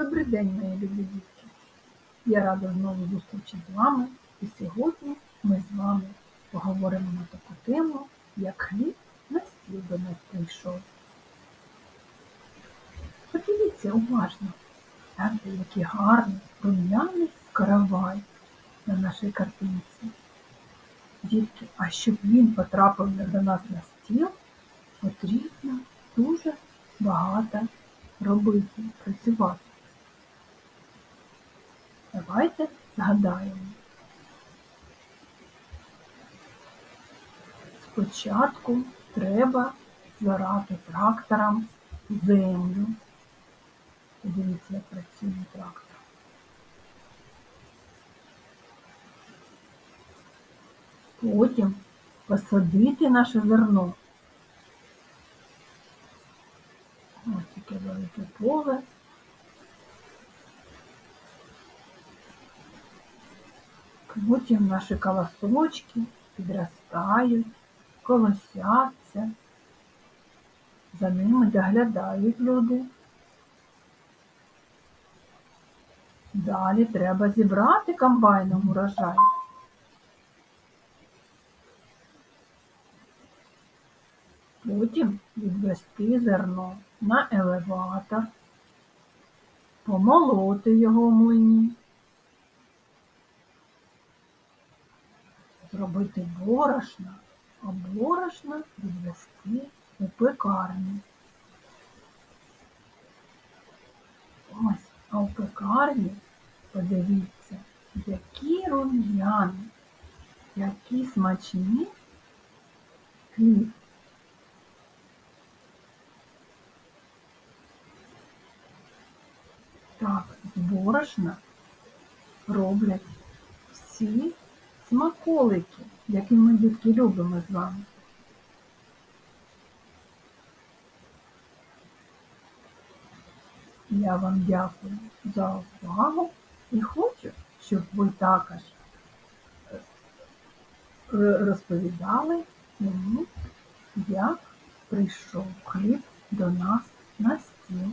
Добрий день, мої любі дітки. Я рада знову зустрічі з вами. І сьогодні ми з вами поговоримо на таку тему, як хліб на стіл до нас прийшов. Подивіться уважно, так, який гарний рум'яний каравай на нашій картинці. Дітки, а щоб він потрапив до нас на стіл, потрібно дуже багато робити, працювати. Давайте згадаємо. Спочатку треба зорати трактором землю. Подивіться, як працює трактор. Потім посадити наше зерно. Ось таке велике поле. Потім наші колосочки підростають, колосяться, за ними доглядають люди. Далі треба зібрати комбайном урожай. Потім відвести зерно на елеватор, помолоти його в млині, зробити борошно, а борошно відвести у пекарню. Ось, а у пекарні, подивіться, які рум'яні, які смачні хліб. Так, з борошна роблять всі смаколики, які ми дітки любимо з вами. Я вам дякую за увагу і хочу, щоб ви також е, розповідали мені, як прийшов хліб до нас на стіл.